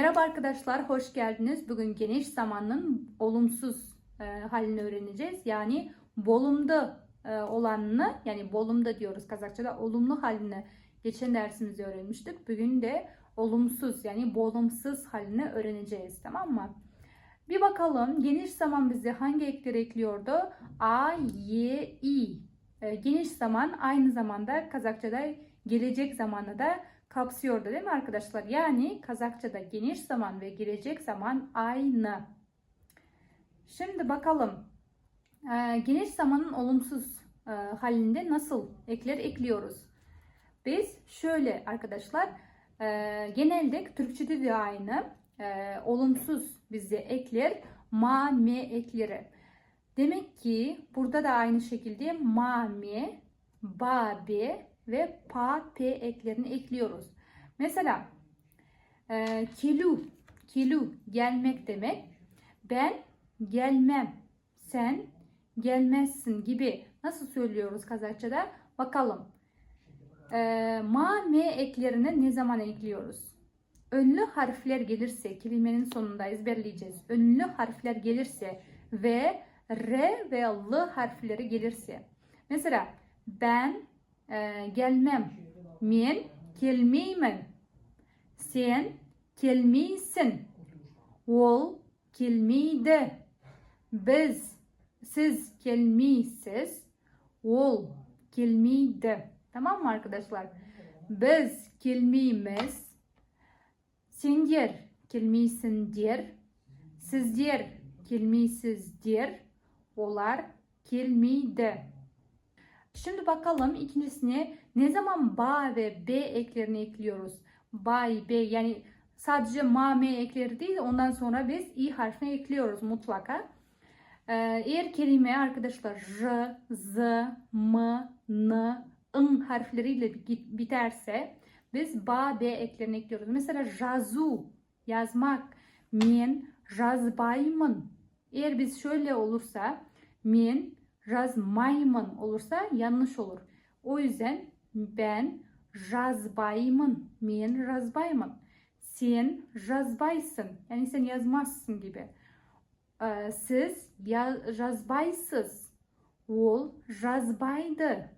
Merhaba arkadaşlar, hoş geldiniz. Bugün geniş zamanın olumsuz e, halini öğreneceğiz. Yani bolumda e, olanını, yani bolumda diyoruz Kazakçada, olumlu halini geçen dersimizde öğrenmiştik. Bugün de olumsuz yani bolumsuz halini öğreneceğiz. Tamam mı? Bir bakalım geniş zaman bize hangi ekleri ekliyordu? A, Y, I. E, geniş zaman aynı zamanda Kazakçada gelecek zamanı da kapsıyordu değil mi arkadaşlar? Yani Kazakçada geniş zaman ve gelecek zaman aynı. Şimdi bakalım e, geniş zamanın olumsuz e, halinde nasıl ekler ekliyoruz? Biz şöyle arkadaşlar e, genelde Türkçede de aynı e, olumsuz bize ekler ma me ekleri. Demek ki burada da aynı şekilde ma me ba be ve pa p eklerini ekliyoruz. Mesela e, kilu kilu gelmek demek. Ben gelmem. Sen gelmezsin gibi nasıl söylüyoruz Kazakçada? Bakalım. E, ma me eklerini ne zaman ekliyoruz? Önlü harfler gelirse kelimenin sonunda ezberleyeceğiz. Önlü harfler gelirse ve R ve L harfleri gelirse. Mesela ben e, gelmem. Men gelmeymen. Sen gelmeysin. Ol gelmeydi. Biz siz gelmeysiz. Ol gelmeydi. Tamam mı arkadaşlar? Biz gelmeyimiz. Sendir gelmeysindir. Sizdir gelmeysizdir. Olar gelmeydi. Şimdi bakalım ikincisini ne zaman ba ve b eklerini ekliyoruz. Bay, b yani sadece ma, m ekleri değil ondan sonra biz i harfini ekliyoruz mutlaka. Ee, eğer kelime arkadaşlar r, z, m, n, ın harfleriyle biterse biz ba, b eklerini ekliyoruz. Mesela jazu yazmak, min, jazbaymın. Eğer biz şöyle olursa min, жазмаймын olursa yanlış olur. O yüzden ben жазбаймын. Men жазбаймын. Sen жазбайсın. Yani sen yazmazsın gibi. Ee, siz ya, жазбайсыз. Ол жазбайды.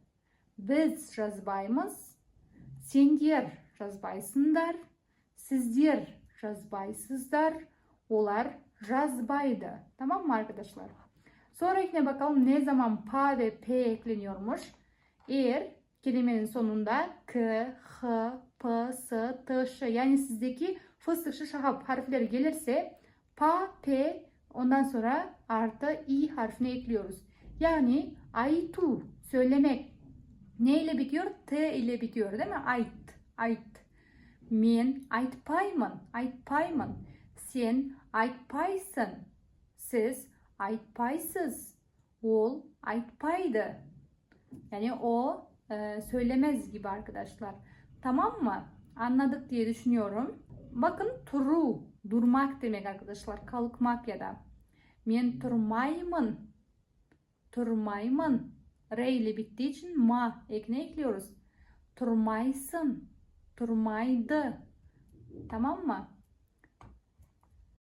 Biz жазбаймыз. Сендер жазбайсыңдар. Sizler жазбайсыздар. Olar жазбайды. Tamam mı arkadaşlar? Sonrakine bakalım ne zaman pa ve p ekleniyormuş. Eğer kelimenin sonunda k, h, p, s, t, ş yani sizdeki fıstık, şı, şahap harfleri gelirse pa, p ondan sonra artı i harfini ekliyoruz. Yani aytu söylemek ne ile bitiyor? T ile bitiyor değil mi? Ait, ait. Men aytpayman, aytpayman. Sen aytpaysın. Siz aytpaysız. Ol aytpaydı. Yani o e, söylemez gibi arkadaşlar. Tamam mı? Anladık diye düşünüyorum. Bakın turu durmak demek arkadaşlar. Kalkmak ya da. Men turmaymın. Turmaymın. R ile bittiği için ma ekine ekliyoruz. Turmaysın. Turmaydı. Tamam mı?